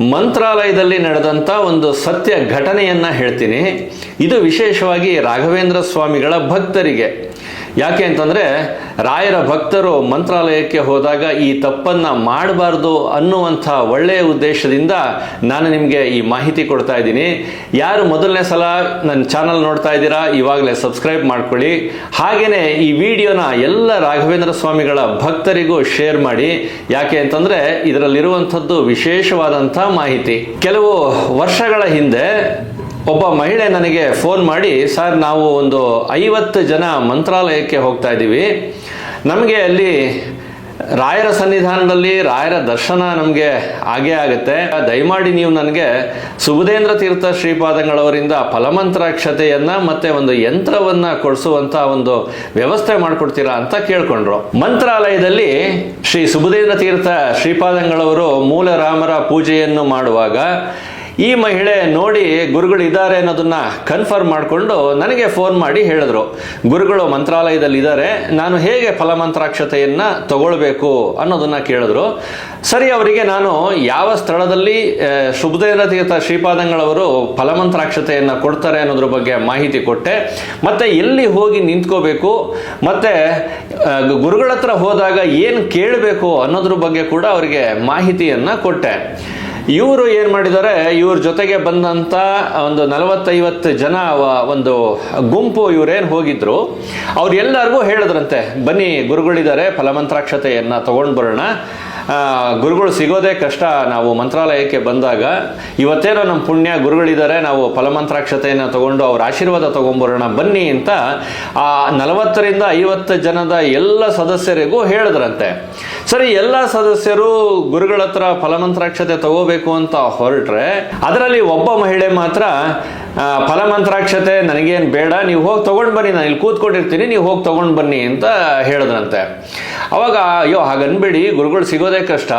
ಮಂತ್ರಾಲಯದಲ್ಲಿ ನಡೆದಂಥ ಒಂದು ಸತ್ಯ ಘಟನೆಯನ್ನು ಹೇಳ್ತೀನಿ. ಇದು ವಿಶೇಷವಾಗಿ ರಾಘವೇಂದ್ರ ಸ್ವಾಮಿಗಳ ಭಕ್ತರಿಗೆ. ಯಾಕೆ ಅಂತಂದರೆ ರಾಯರ ಭಕ್ತರು ಮಂತ್ರಾಲಯಕ್ಕೆ ಹೋದಾಗ ಈ ತಪ್ಪನ್ನು ಮಾಡಬಾರ್ದು ಅನ್ನುವಂಥ ಒಳ್ಳೆಯ ಉದ್ದೇಶದಿಂದ ನಾನು ನಿಮಗೆ ಈ ಮಾಹಿತಿ ಕೊಡ್ತಾ ಇದ್ದೀನಿ. ಯಾರು ಮೊದಲನೇ ಸಲ ನನ್ನ ಚಾನಲ್ ನೋಡ್ತಾ ಇದ್ದೀರಾ, ಇವಾಗಲೇ ಸಬ್ಸ್ಕ್ರೈಬ್ ಮಾಡ್ಕೊಳ್ಳಿ. ಹಾಗೆಯೇ ಈ ವಿಡಿಯೋನ ಎಲ್ಲ ರಾಘವೇಂದ್ರ ಸ್ವಾಮಿಗಳ ಭಕ್ತರಿಗೂ ಶೇರ್ ಮಾಡಿ. ಯಾಕೆ ಅಂತಂದರೆ ಇದರಲ್ಲಿರುವಂಥದ್ದು ವಿಶೇಷವಾದಂಥ ಮಾಹಿತಿ. ಕೆಲವು ವರ್ಷಗಳ ಹಿಂದೆ ಒಬ್ಬ ಮಹಿಳೆ ನನಗೆ ಫೋನ್ ಮಾಡಿ, ಸರ್, ನಾವು ಒಂದು ಐವತ್ತು ಜನ ಮಂತ್ರಾಲಯಕ್ಕೆ ಹೋಗ್ತಾ ಇದ್ದೀವಿ. ನಮಗೆ ಅಲ್ಲಿ ರಾಯರ ಸನ್ನಿಧಾನದಲ್ಲಿ ರಾಯರ ದರ್ಶನ ನಮಗೆ ಆಗೇ ಆಗುತ್ತೆ. ದಯಮಾಡಿ ನೀವು ನನಗೆ ಸುಬುಧೇಂದ್ರ ತೀರ್ಥ ಶ್ರೀಪಾದಂಗಳವರಿಂದ ಫಲಮಂತ್ರಾಕ್ಷತೆಯನ್ನು ಮತ್ತು ಒಂದು ಯಂತ್ರವನ್ನು ಕೊಡಿಸುವಂಥ ಒಂದು ವ್ಯವಸ್ಥೆ ಮಾಡಿಕೊಡ್ತೀರಾ ಅಂತ ಕೇಳಿಕೊಂಡ್ರು. ಮಂತ್ರಾಲಯದಲ್ಲಿ ಶ್ರೀ ಸುಬುಧೇಂದ್ರ ತೀರ್ಥ ಶ್ರೀಪಾದಂಗಳವರು ಮೂಲ ರಾಮರ ಪೂಜೆಯನ್ನು ಮಾಡುವಾಗ ಈ ಮಹಿಳೆ ನೋಡಿ ಗುರುಗಳು ಇದ್ದಾರೆ ಅನ್ನೋದನ್ನ ಕನ್ಫರ್ಮ್ ಮಾಡಿಕೊಂಡು ನನಗೆ ಫೋನ್ ಮಾಡಿ ಹೇಳಿದ್ರು. ಗುರುಗಳು ಮಂತ್ರಾಲಯದಲ್ಲಿ ಇದ್ದಾರೆ ನಾನು ಹೇಗೆ ಫಲಮಂತ್ರಾಕ್ಷತೆಯನ್ನ ತಗೊಳ್ಬೇಕು ಅನ್ನೋದನ್ನ ಕೇಳಿದ್ರು. ಸರಿ ಅವರಿಗೆ ನಾನು ಯಾವ ಸ್ಥಳದಲ್ಲಿ ಆ, ತೀರ್ಥ ಶ್ರೀಪಾದಂಗಳವರು ಫಲಮಂತ್ರಾಕ್ಷತೆಯನ್ನು ಕೊಡ್ತಾರೆ ಅನ್ನೋದ್ರ ಬಗ್ಗೆ ಮಾಹಿತಿ ಕೊಟ್ಟೆ. ಮತ್ತೆ ಎಲ್ಲಿ ಹೋಗಿ ನಿಂತ್ಕೋಬೇಕು ಮತ್ತೆ ಗುರುಗಳ ಹತ್ರ ಹೋದಾಗ ಏನು ಕೇಳಬೇಕು ಅನ್ನೋದ್ರ ಬಗ್ಗೆ ಕೂಡ ಅವರಿಗೆ ಮಾಹಿತಿಯನ್ನು ಕೊಟ್ಟೆ. ಇವರು ಏನು ಮಾಡಿದ್ದಾರೆ? ಇವ್ರ ಜೊತೆಗೆ ಬಂದಂಥ ಒಂದು ನಲವತ್ತೈವತ್ತು ಜನ ಒಂದು ಗುಂಪು ಇವರೇನು ಹೋಗಿದ್ರು. ಅವ್ರು ಎಲ್ಲರಿಗೂ ಹೇಳಿದ್ರಂತೆ, ಬನ್ನಿ ಗುರುಗಳಿದ್ದಾರೆ, ಫಲಮಂತ್ರಾಕ್ಷತೆಯನ್ನು ತಗೊಂಡು ಬರೋಣ. ಗುರುಗಳು ಸಿಗೋದೇ ಕಷ್ಟ. ನಾವು ಮಂತ್ರಾಲಯಕ್ಕೆ ಬಂದಾಗ ಇವತ್ತೇನೋ ನಮ್ಮ ಪುಣ್ಯ ಗುರುಗಳಿದ್ದಾರೆ, ನಾವು ಫಲಮಂತ್ರಾಕ್ಷತೆಯನ್ನು ತಗೊಂಡು ಅವ್ರ ಆಶೀರ್ವಾದ ತಗೊಂಬರೋಣ, ಬನ್ನಿ ಅಂತ ಆ ನಲವತ್ತರಿಂದ ಐವತ್ತು ಜನದ ಎಲ್ಲ ಸದಸ್ಯರಿಗೂ ಹೇಳಿದ್ರಂತೆ. ಸರಿ, ಎಲ್ಲ ಸದಸ್ಯರು ಗುರುಗಳ ಹತ್ರ ಫಲಮಂತ್ರಾಕ್ಷತೆ ತಗೋಬೇಕು ಅಂತ ಹೊರಟ್ರೆ, ಅದರಲ್ಲಿ ಒಬ್ಬ ಮಹಿಳೆ ಮಾತ್ರ ಫಲಮಂತ್ರಾಕ್ಷತೆ ನನಗೇನು ಬೇಡ, ನೀವು ಹೋಗಿ ತೊಗೊಂಡು ಬನ್ನಿ, ನಾನು ಇಲ್ಲಿ ಕೂತ್ಕೊಂಡಿರ್ತೀನಿ, ನೀವು ಹೋಗಿ ತೊಗೊಂಡು ಬನ್ನಿ ಅಂತ ಹೇಳಿದ್ರಂತೆ. ಅವಾಗ, ಅಯ್ಯೋ, ಹಾಗನ್ಬೇಡಿ, ಗುರುಗಳು ಸಿಗೋದೇ ಕಷ್ಟ.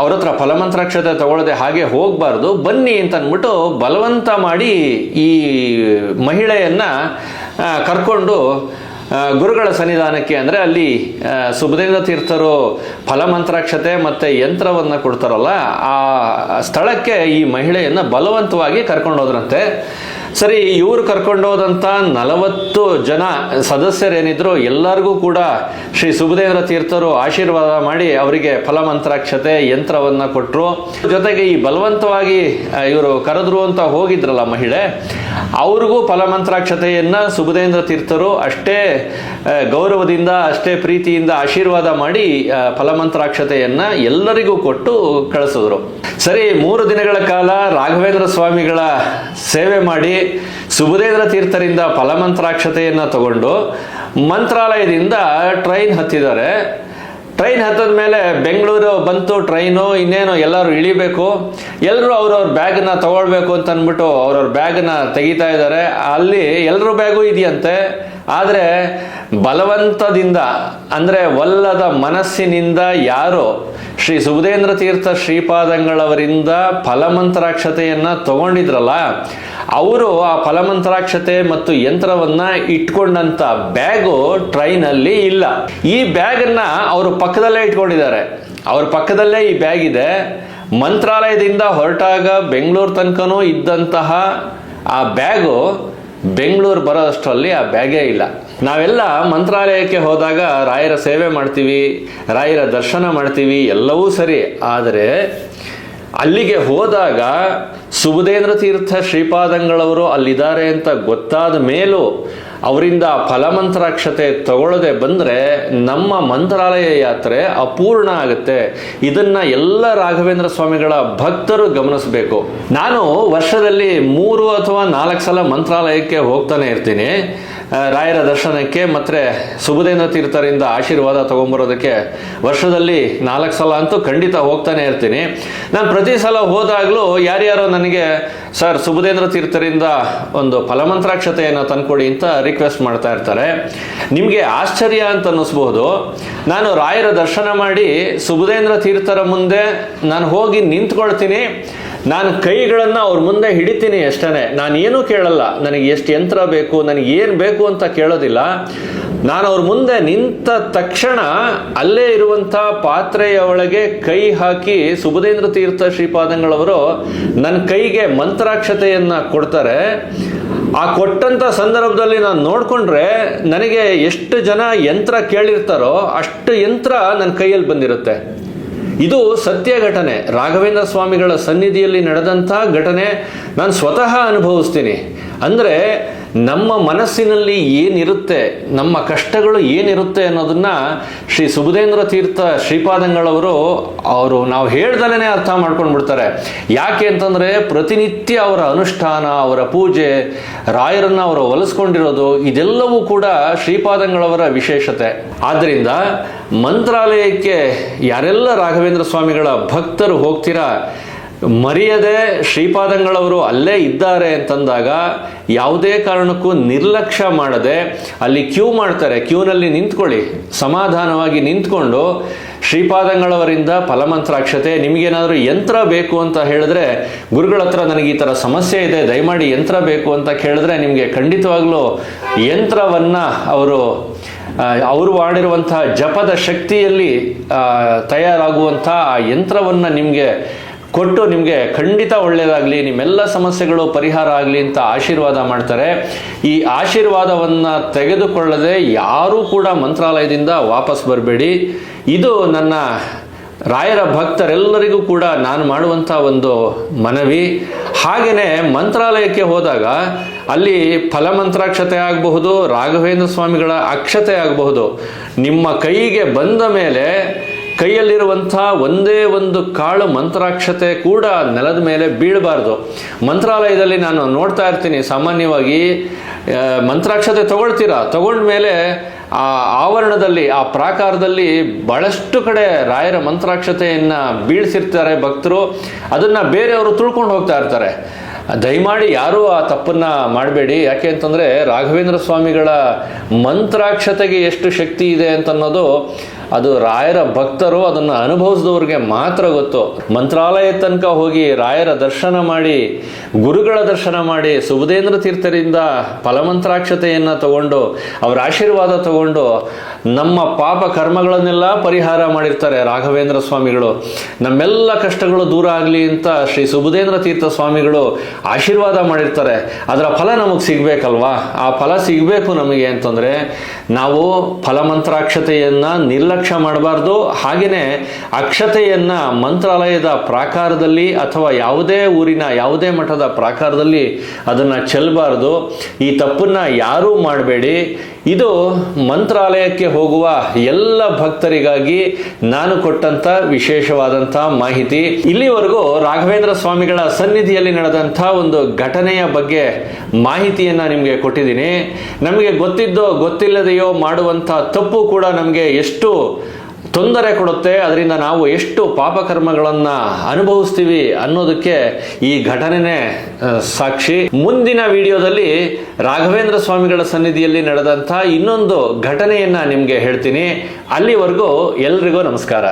ಅವ್ರ ಹತ್ರ ಫಲಮಂತ್ರಾಕ್ಷತೆ ತಗೊಳ್ಳದೆ ಹಾಗೆ ಹೋಗಬಾರ್ದು, ಬನ್ನಿ ಅಂತ ಅಂದ್ಬಿಟ್ಟು ಬಲವಂತ ಮಾಡಿ ಈ ಮಹಿಳೆಯನ್ನು ಕರ್ಕೊಂಡು ಗುರುಗಳ ಸನ್ನಿಧಾನಕ್ಕೆ ಅಂದರೆ ಅಲ್ಲಿ ಸುಬುಧೇಂದ್ರ ತೀರ್ಥರು ಫಲಮಂತ್ರಾಕ್ಷತೆ ಮತ್ತು ಯಂತ್ರವನ್ನು ಕೊಡ್ತಾರಲ್ಲ, ಆ ಸ್ಥಳಕ್ಕೆ ಈ ಮಹಿಳೆಯನ್ನು ಬಲವಂತವಾಗಿ ಕರ್ಕೊಂಡು ಹೋದ್ರಂತೆ ಸರಿ ಇವರು ಕರ್ಕೊಂಡು ಹೋದಂಥ ನಲವತ್ತು ಜನ ಸದಸ್ಯರೇನಿದ್ರು, ಎಲ್ಲರಿಗೂ ಕೂಡ ಶ್ರೀ ಸುಬುಧೇಂದ್ರ ತೀರ್ಥರು ಆಶೀರ್ವಾದ ಮಾಡಿ ಅವರಿಗೆ ಫಲಮಂತ್ರಾಕ್ಷತೆ ಯಂತ್ರವನ್ನು ಕೊಟ್ಟರು ಜೊತೆಗೆ ಈ ಬಲವಂತವಾಗಿ ಇವರು ಕರೆದ್ರು ಅಂತ ಹೋಗಿದ್ರಲ್ಲ ಮಹಿಳೆ, ಅವ್ರಿಗೂ ಫಲಮಂತ್ರಾಕ್ಷತೆಯನ್ನು ಸುಬುಧೇಂದ್ರ ತೀರ್ಥರು ಅಷ್ಟೇ ಗೌರವದಿಂದ, ಅಷ್ಟೇ ಪ್ರೀತಿಯಿಂದ ಆಶೀರ್ವಾದ ಮಾಡಿ ಫಲಮಂತ್ರಾಕ್ಷತೆಯನ್ನ ಎಲ್ಲರಿಗೂ ಕೊಟ್ಟು ಕಳಿಸಿದ್ರು. ಸರಿ, ಮೂರು ದಿನಗಳ ಕಾಲ ರಾಘವೇಂದ್ರ ಸ್ವಾಮಿಗಳ ಸೇವೆ ಮಾಡಿ ಸುಬುಧೇಂದ್ರ ತೀರ್ಥರಿಂದ ಫಲಮಂತ್ರಾಕ್ಷತೆಯನ್ನ ತಗೊಂಡು ಮಂತ್ರಾಲಯದಿಂದ ಟ್ರೈನ್ ಹತ್ತಿದ್ದಾರೆ. ಟ್ರೈನ್ ಹತ್ತದ ಮೇಲೆ ಬೆಂಗಳೂರು ಬಂತು, ಟ್ರೈನು, ಇನ್ನೇನು ಎಲ್ಲರೂ ಇಳಿಬೇಕು. ಎಲ್ಲರೂ ಅವ್ರವ್ರ ಬ್ಯಾಗ್ನ ತಗೊಳ್ಬೇಕು ಅಂತ ಅಂದ್ಬಿಟ್ಟು ಅವ್ರವ್ರ ಬ್ಯಾಗ್ನ ತೆಗಿತಾ ಇದ್ದಾರೆ. ಅಲ್ಲಿ ಎಲ್ಲರೂ ಬ್ಯಾಗು ಇದೆಯಂತೆ. ಆದರೆ ಬಲವಂತದಿಂದ, ಅಂದರೆ ಒಲ್ಲದ ಮನಸ್ಸಿನಿಂದ ಯಾರು ಶ್ರೀ ಸುಬುಧೇಂದ್ರ ತೀರ್ಥ ಶ್ರೀಪಾದಂಗಳವರಿಂದ ಫಲಮಂತ್ರಾಕ್ಷತೆಯನ್ನು ತಗೊಂಡಿದ್ರಲ್ಲ, ಅವರು ಆ ಫಲಮಂತ್ರಾಕ್ಷತೆ ಮತ್ತು ಯಂತ್ರವನ್ನ ಇಟ್ಕೊಂಡಂತ ಬ್ಯಾಗು ಟ್ರೈನಲ್ಲಿ ಇಲ್ಲ. ಈ ಬ್ಯಾಗನ್ನು ಅವರು ಪಕ್ಕದಲ್ಲೇ ಇಟ್ಕೊಂಡಿದ್ದಾರೆ. ಅವ್ರ ಪಕ್ಕದಲ್ಲೇ ಈ ಬ್ಯಾಗ್ ಇದೆ ಮಂತ್ರಾಲಯದಿಂದ ಹೊರಟಾಗ ಬೆಂಗಳೂರು ತನಕನೂ ಇದ್ದಂತಹ ಆ ಬ್ಯಾಗು ಬೆಂಗಳೂರು ಬರೋ ಅಷ್ಟರಲ್ಲಿ ಆ ಬ್ಯಾಗೇ ಇಲ್ಲ. ನಾವೆಲ್ಲ ಮಂತ್ರಾಲಯಕ್ಕೆ ಹೋದಾಗ ರಾಯರ ಸೇವೆ ಮಾಡ್ತೀವಿ, ರಾಯರ ದರ್ಶನ ಮಾಡ್ತೀವಿ, ಎಲ್ಲವೂ ಸರಿ. ಆದರೆ ಅಲ್ಲಿಗೆ ಹೋದಾಗ ಸುಬುಧೇಂದ್ರ ತೀರ್ಥ ಶ್ರೀಪಾದಂಗಳವರು ಅಲ್ಲಿದ್ದಾರೆ ಅಂತ ಗೊತ್ತಾದ ಮೇಲೂ ಅವರಿಂದ ಫಲಮಂತ್ರಾಕ್ಷತೆ ತಗೊಳ್ಳದೆ ಬಂದರೆ ನಮ್ಮ ಮಂತ್ರಾಲಯ ಯಾತ್ರೆ ಅಪೂರ್ಣ ಆಗುತ್ತೆ. ಇದನ್ನು ಎಲ್ಲ ರಾಘವೇಂದ್ರ ಸ್ವಾಮಿಗಳ ಭಕ್ತರು ಗಮನಿಸಬೇಕು. ನಾನು ವರ್ಷದಲ್ಲಿ ಮೂರು ಅಥವಾ ನಾಲ್ಕು ಸಲ ಮಂತ್ರಾಲಯಕ್ಕೆ ಹೋಗ್ತಾನೆ ಇರ್ತೀನಿ. ರಾಯರ ದರ್ಶನಕ್ಕೆ ಮತ್ತೆ ಸುಬುಧೇಂದ್ರ ತೀರ್ಥರಿಂದ ಆಶೀರ್ವಾದ ತಗೊಂಬರೋದಕ್ಕೆ ವರ್ಷದಲ್ಲಿ ನಾಲ್ಕು ಸಲ ಅಂತೂ ಖಂಡಿತ ಹೋಗ್ತಾನೆ ಇರ್ತೀನಿ. ನಾನು ಪ್ರತಿ ಸಲ ಹೋದಾಗಲೂ ಯಾರ್ಯಾರೋ ನನಗೆ, ಸರ್, ಸುಬುಧೇಂದ್ರ ತೀರ್ಥರಿಂದ ಒಂದು ಫಲಮಂತ್ರಾಕ್ಷತೆಯನ್ನು ತಂದ್ಕೊಡಿ ಅಂತ ರಿಕ್ವೆಸ್ಟ್ ಮಾಡ್ತಾ ಇರ್ತಾರೆ. ನಿಮಗೆ ಆಶ್ಚರ್ಯ ಅಂತ ಅನ್ನಿಸ್ಬೋದು ನಾನು ರಾಯರ ದರ್ಶನ ಮಾಡಿ ಸುಬುಧೇಂದ್ರ ತೀರ್ಥರ ಮುಂದೆ ನಾನು ಹೋಗಿ ನಿಂತ್ಕೊಳ್ತೀನಿ. ನಾನು ಕೈಗಳನ್ನು ಅವ್ರ ಮುಂದೆ ಹಿಡಿತೀನಿ ಅಷ್ಟೇ ನಾನು ಏನೂ ಕೇಳಲ್ಲ. ನನಗೆ ಎಷ್ಟು ಯಂತ್ರ ಬೇಕು, ನನಗೆ ಏನು ಬೇಕು ಅಂತ ಕೇಳೋದಿಲ್ಲ. ನಾನು ಅವ್ರ ಮುಂದೆ ನಿಂತ ತಕ್ಷಣ ಅಲ್ಲೇ ಇರುವಂಥ ಪಾತ್ರೆಯ ಒಳಗೆ ಕೈ ಹಾಕಿ ಸುಬುಧೇಂದ್ರ ತೀರ್ಥ ಶ್ರೀಪಾದಂಗಳವರು ನನ್ನ ಕೈಗೆ ಮಂತ್ರಾಕ್ಷತೆಯನ್ನು ಕೊಡ್ತಾರೆ. ಆ ಕೊಟ್ಟಂಥ ಸಂದರ್ಭದಲ್ಲಿ ನಾನು ನೋಡಿಕೊಂಡ್ರೆ ನನಗೆ ಎಷ್ಟು ಜನ ಯಂತ್ರ ಕೇಳಿರ್ತಾರೋ ಅಷ್ಟು ಯಂತ್ರ ನನ್ನ ಕೈಯಲ್ಲಿ ಬಂದಿರುತ್ತೆ. ಇದು ಸತ್ಯ ಘಟನೆ. ರಾಘವೇಂದ್ರ ಸ್ವಾಮಿಗಳ ಸನ್ನಿಧಿಯಲ್ಲಿ ನಡೆದಂಥ ಘಟನೆ. ನಾನು ಸ್ವತಃ ಅನುಭವಿಸ್ತೀನಿ. ಅಂದರೆ ನಮ್ಮ ಮನಸ್ಸಿನಲ್ಲಿ ಏನಿರುತ್ತೆ, ನಮ್ಮ ಕಷ್ಟಗಳು ಏನಿರುತ್ತೆ ಅನ್ನೋದನ್ನ ಶ್ರೀ ಸುಬುಧೇಂದ್ರ ತೀರ್ಥ ಶ್ರೀಪಾದಂಗಳವರು ಅವರು ನಾವು ಹೇಳ್ದಲೇ ಅರ್ಥ ಮಾಡ್ಕೊಂಡ್ಬಿಡ್ತಾರೆ. ಯಾಕೆ ಅಂತಂದರೆ ಪ್ರತಿನಿತ್ಯ ಅವರ ಅನುಷ್ಠಾನ, ಅವರ ಪೂಜೆ, ರಾಯರನ್ನ ಅವರು ಒಲಿಸ್ಕೊಂಡಿರೋದು ಇದೆಲ್ಲವೂ ಕೂಡ ಶ್ರೀಪಾದಂಗಳವರ ವಿಶೇಷತೆ. ಆದ್ದರಿಂದ ಮಂತ್ರಾಲಯಕ್ಕೆ ಯಾರೆಲ್ಲ ರಾಘವೇಂದ್ರ ಸ್ವಾಮಿಗಳ ಭಕ್ತರು ಹೋಗ್ತೀರಾ ಮರೆಯದೆ ಶ್ರೀಪಾದಂಗಳವರು ಅಲ್ಲೇ ಇದ್ದಾರೆ ಅಂತಂದಾಗ ಯಾವುದೇ ಕಾರಣಕ್ಕೂ ನಿರ್ಲಕ್ಷ್ಯ ಮಾಡದೆ ಅಲ್ಲಿ ಕ್ಯೂ ಮಾಡ್ತಾರೆ. ಕ್ಯೂನಲ್ಲಿ ನಿಂತ್ಕೊಳ್ಳಿ. ಸಮಾಧಾನವಾಗಿ ನಿಂತ್ಕೊಂಡು ಶ್ರೀಪಾದಂಗಳವರಿಂದ ಫಲಮಂತ್ರಾಕ್ಷತೆ, ನಿಮಗೇನಾದರೂ ಯಂತ್ರ ಬೇಕು ಅಂತ ಹೇಳಿದ್ರೆ ಗುರುಗಳ ಹತ್ರ ನನಗೆ ಈ ಥರ ಸಮಸ್ಯೆ ಇದೆ, ದಯಮಾಡಿ ಯಂತ್ರ ಬೇಕು ಅಂತ ಕೇಳಿದ್ರೆ ನಿಮಗೆ ಖಂಡಿತವಾಗ್ಲೂ ಯಂತ್ರವನ್ನು ಅವರು ಅವರು ಮಾಡಿರುವಂತಹ ಜಪದ ಶಕ್ತಿಯಲ್ಲಿ ತಯಾರಾಗುವಂಥ ಆ ಯಂತ್ರವನ್ನು ನಿಮಗೆ ಕೊಟ್ಟು ನಿಮಗೆ ಖಂಡಿತ ಒಳ್ಳೆಯದಾಗಲಿ ನಿಮ್ಮೆಲ್ಲ ಸಮಸ್ಯೆಗಳು ಪರಿಹಾರ ಆಗಲಿ ಅಂತ ಆಶೀರ್ವಾದ ಮಾಡ್ತಾರೆ. ಈ ಆಶೀರ್ವಾದವನ್ನು ತೆಗೆದುಕೊಳ್ಳದೆ ಯಾರೂ ಕೂಡ ಮಂತ್ರಾಲಯದಿಂದ ವಾಪಸ್ ಬರಬೇಡಿ. ಇದು ನನ್ನ ರಾಯರ ಭಕ್ತರೆಲ್ಲರಿಗೂ ಕೂಡ ನಾನು ಮಾಡುವಂಥ ಒಂದು ಮನವಿ. ಹಾಗೆಯೇ ಮಂತ್ರಾಲಯಕ್ಕೆ ಹೋದಾಗ ಅಲ್ಲಿ ಫಲಮಂತ್ರಾಕ್ಷತೆ ಆಗಬಹುದು, ರಾಘವೇಂದ್ರ ಸ್ವಾಮಿಗಳ ಅಕ್ಷತೆ ಆಗಬಹುದು. ನಿಮ್ಮ ಕೈಗೆ ಬಂದ ಮೇಲೆ ಕೈಯಲ್ಲಿರುವಂಥ ಒಂದೇ ಒಂದು ಕಾಳು ಮಂತ್ರಾಕ್ಷತೆ ಕೂಡ ನೆಲದ ಮೇಲೆ ಬೀಳಬಾರ್ದು. ಮಂತ್ರಾಲಯದಲ್ಲಿ ನಾನು ನೋಡ್ತಾ ಇರ್ತೀನಿ, ಸಾಮಾನ್ಯವಾಗಿ ಮಂತ್ರಾಕ್ಷತೆ ತಗೊಳ್ತೀರಾ? ತಗೊಂಡ್ಮೇಲೆ ಆ ಆವರಣದಲ್ಲಿ, ಆ ಪ್ರಾಕಾರದಲ್ಲಿ ಬಹಳಷ್ಟು ಕಡೆ ರಾಯರ ಮಂತ್ರಾಕ್ಷತೆಯನ್ನು ಬೀಳ್ಸಿರ್ತಾರೆ ಭಕ್ತರು. ಅದನ್ನು ಬೇರೆಯವರು ತುಳ್ಕೊಂಡು ಹೋಗ್ತಾ ಇರ್ತಾರೆ. ದಯಮಾಡಿ ಯಾರೂ ಆ ತಪ್ಪನ್ನು ಮಾಡಬೇಡಿ. ಯಾಕೆ ಅಂತಂದರೆ ರಾಘವೇಂದ್ರ ಸ್ವಾಮಿಗಳ ಮಂತ್ರಾಕ್ಷತೆಗೆ ಎಷ್ಟು ಶಕ್ತಿ ಇದೆ ಅಂತನ್ನೋದು ಅದು ರಾಯರ ಭಕ್ತರು ಅದನ್ನು ಅನುಭವಿಸಿದವ್ರಿಗೆ ಮಾತ್ರ ಗೊತ್ತು. ಮಂತ್ರಾಲಯ ತನಕ ಹೋಗಿ ರಾಯರ ದರ್ಶನ ಮಾಡಿ, ಗುರುಗಳ ದರ್ಶನ ಮಾಡಿ, ಸುಬುಧೇಂದ್ರ ತೀರ್ಥರಿಂದ ಫಲಮಂತ್ರಾಕ್ಷತೆಯನ್ನು ತಗೊಂಡು, ಅವರ ಆಶೀರ್ವಾದ ತಗೊಂಡು ನಮ್ಮ ಪಾಪ ಕರ್ಮಗಳನ್ನೆಲ್ಲ ಪರಿಹಾರ ಮಾಡಿರ್ತಾರೆ ರಾಘವೇಂದ್ರ ಸ್ವಾಮಿಗಳು. ನಮ್ಮೆಲ್ಲ ಕಷ್ಟಗಳು ದೂರ ಆಗಲಿ ಅಂತ ಶ್ರೀ ಸುಬುಧೇಂದ್ರ ತೀರ್ಥ ಸ್ವಾಮಿಗಳು ಆಶೀರ್ವಾದ ಮಾಡಿರ್ತಾರೆ. ಅದರ ಫಲ ನಮಗೆ ಸಿಗಬೇಕಲ್ವಾ? ಆ ಫಲ ಸಿಗಬೇಕು ನಮಗೆ ಅಂತಂದರೆ ನಾವು ಫಲಮಂತ್ರಾಕ್ಷತೆಯನ್ನು ನಿರ್ಲಕ್ಷ್ಯ ಮಾಡಬಾರ್ದು. ಹಾಗೆಯೇ ಅಕ್ಷತೆಯನ್ನು ಮಂತ್ರಾಲಯದ ಪ್ರಾಕಾರದಲ್ಲಿ ಅಥವಾ ಯಾವುದೇ ಊರಿನ ಯಾವುದೇ ಮಠದ ಪ್ರಾಕಾರದಲ್ಲಿ ಅದನ್ನು ಚೆಲ್ಲಬಾರ್ದು ಈ ತಪ್ಪನ್ನು ಯಾರೂ ಮಾಡಬೇಡಿ. ಇದು ಮಂತ್ರಾಲಯಕ್ಕೆ ಹೋಗುವ ಎಲ್ಲ ಭಕ್ತರಿಗಾಗಿ ನಾನು ಕೊಟ್ಟಂತ ವಿಶೇಷವಾದಂಥ ಮಾಹಿತಿ. ಇಲ್ಲಿವರೆಗೂ ರಾಘವೇಂದ್ರ ಸ್ವಾಮಿಗಳ ಸನ್ನಿಧಿಯಲ್ಲಿ ನಡೆದಂಥ ಒಂದು ಘಟನೆಯ ಬಗ್ಗೆ ಮಾಹಿತಿಯನ್ನು ನಿಮಗೆ ಕೊಟ್ಟಿದ್ದೀನಿ. ನಮಗೆ ಗೊತ್ತಿದ್ದೋ ಗೊತ್ತಿಲ್ಲದೆಯೋ ಮಾಡುವಂಥ ತಪ್ಪು ಕೂಡ ನಮಗೆ ಎಷ್ಟು ತೊಂದರೆ ಕೊಡುತ್ತೆ. ಅದರಿಂದ ನಾವು ಎಷ್ಟು ಪಾಪಕರ್ಮಗಳನ್ನು ಅನುಭವಿಸ್ತೀವಿ ಅನ್ನೋದಕ್ಕೆ ಈ ಘಟನೆನೇ ಸಾಕ್ಷಿ. ಮುಂದಿನ ವಿಡಿಯೋದಲ್ಲಿ ರಾಘವೇಂದ್ರ ಸ್ವಾಮಿಗಳ ಸನ್ನಿಧಿಯಲ್ಲಿ ನಡೆದಂಥ ಇನ್ನೊಂದು ಘಟನೆಯನ್ನ ನಿಮಗೆ ಹೇಳ್ತೀನಿ. ಅಲ್ಲಿವರೆಗೂ ಎಲ್ರಿಗೂ ನಮಸ್ಕಾರ.